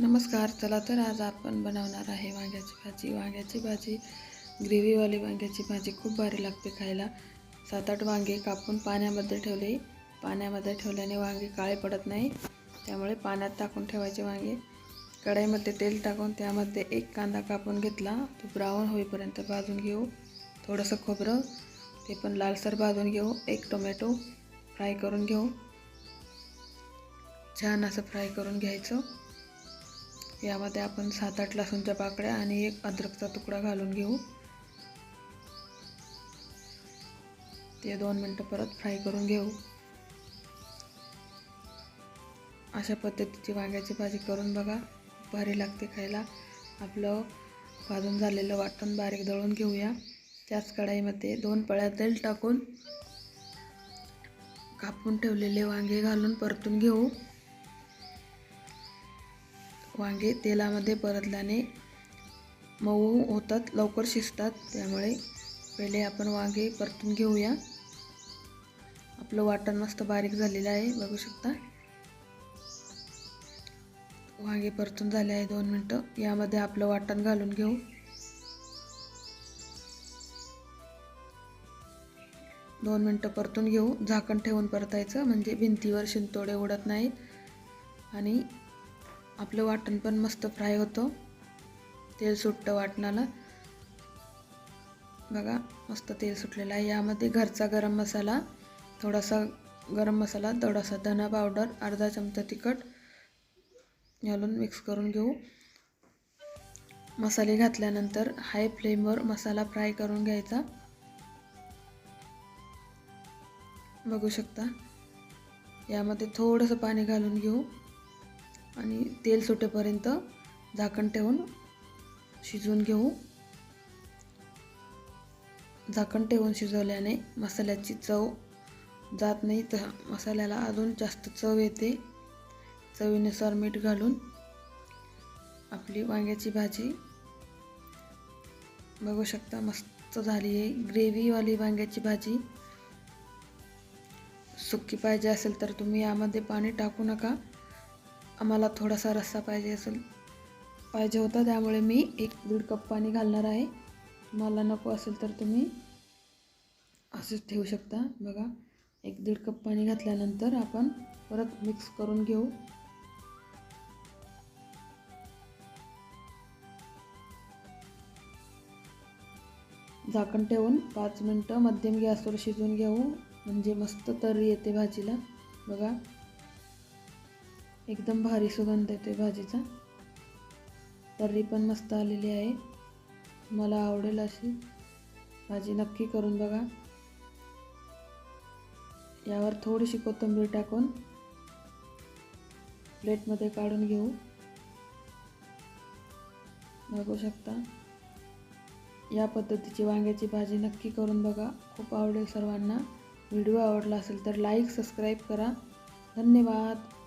नमस्कार चला तर आज आपण बनवणार आहे वांग्याची भाजी. वांग्याची भाजी ग्रेव्हीवाली वांग्याची भाजी खूप भारी लागते खायला. सात आठ वांगे कापून पाण्यामध्ये ठेवले. पाण्यामध्ये ठेवल्याने वांगे काळे पडत नाही. त्यामुळे पाण्यात टाकून ठेवायचे वांगे. कढईमध्ये तेल टाकून त्यामध्ये एक कांदा कापून घेतला. तो ब्राऊन होईपर्यंत भाजून घेऊ. थोडंसं खोबरं ते पण लालसर भाजून घेऊ. एक टोमॅटो फ्राय करून घेऊ. छान असं फ्राय करून घ्यायचं. यामध्ये आपण सात आठ लसूणच्या पाकळ्या आणि एक अद्रकचा तुकडा घालून घेऊ. ते दोन मिनटं परत फ्राय करून घेऊ. अशा पद्धतीची वांग्याची भाजी करून बघा. भारी लागते खायला. आपलं भाजून झालेलं वाटण बारीक दळून घेऊया. त्याच कढाईमध्ये दोन पळ्या तेल टाकून कापून ठेवलेले वांगे घालून परतून घेऊ. वांगे तेलामध्ये परतल्याने मऊ होतात लवकर शिजतात. त्यामुळे पहिले आपण वांगे परतून घेऊया. आपलं वाटण मस्त बारीक झालेलं आहे बघू शकता. वांगे परतून झाले आहे दोन मिनटं. यामध्ये आपलं वाटण घालून घेऊ. दोन मिनटं परतून घेऊ. झाकण ठेवून परतायचं म्हणजे भिंतीवर शिंतोडे उडत नाहीत. आणि आपलं वाटण पण मस्त फ्राय होतं. तेल सुटतं वाटणाला. बघा मस्त तेल सुटलेलं आहे. यामध्ये घरचा गरम मसाला थोडासा गरम मसाला थोडासा धना पावडर अर्धा चमचा तिखट घालून मिक्स करून घेऊ. मसाले घातल्यानंतर हाय फ्लेमवर मसाला फ्राय करून घ्यायचा. बघू शकता. यामध्ये थोडंसं पाणी घालून घेऊ. आणि तेल सुटेपर्यंत झाकण ठेवून शिजवून घेऊ. झाकण ठेवून शिजवल्याने मसाल्याची चव जात नाही तर मसाल्याला अजून जास्त चव येते. चवीनुसार मीठ घालून आपली वांग्याची भाजी. बघू शकता मस्त झाली आहे. ग्रेव्हीवाली वांग्याची भाजी. सुकी पाहिजे असेल तर तुम्ही यामध्ये पाणी टाकू नका. आम्हाला थोडासा रस्सा पाहिजे असेल पाहिजे होता त्यामुळे मी एक दीड कप पाणी घालणार आहे. तुम्हाला नको असेल तर तुम्ही असंच ठेवू शकता. बघा एक दीड कप पाणी घातल्यानंतर आपण परत मिक्स करून घेऊ. झाकण ठेवून पाच मिनटं मध्यम गॅसवर शिजवून घेऊ. म्हणजे मस्त तर्री येते भाजीला. बघा एकदम भारी सुगंध येते भाजीचा. तर्री पण मस्त आलेली आहे. मला आवडेल अशी. भाजी नक्की करून बघा. यावर थोडीशी कोथिंबीर टाकून प्लेटमध्ये काढून घेऊ. बघू शकता. या पद्धतीची वांग्याची भाजी नक्की करून बघा. खूप आवडेल सर्वांना. व्हिडिओ आवडला असेल तर लाईक सबस्क्राईब करा. धन्यवाद.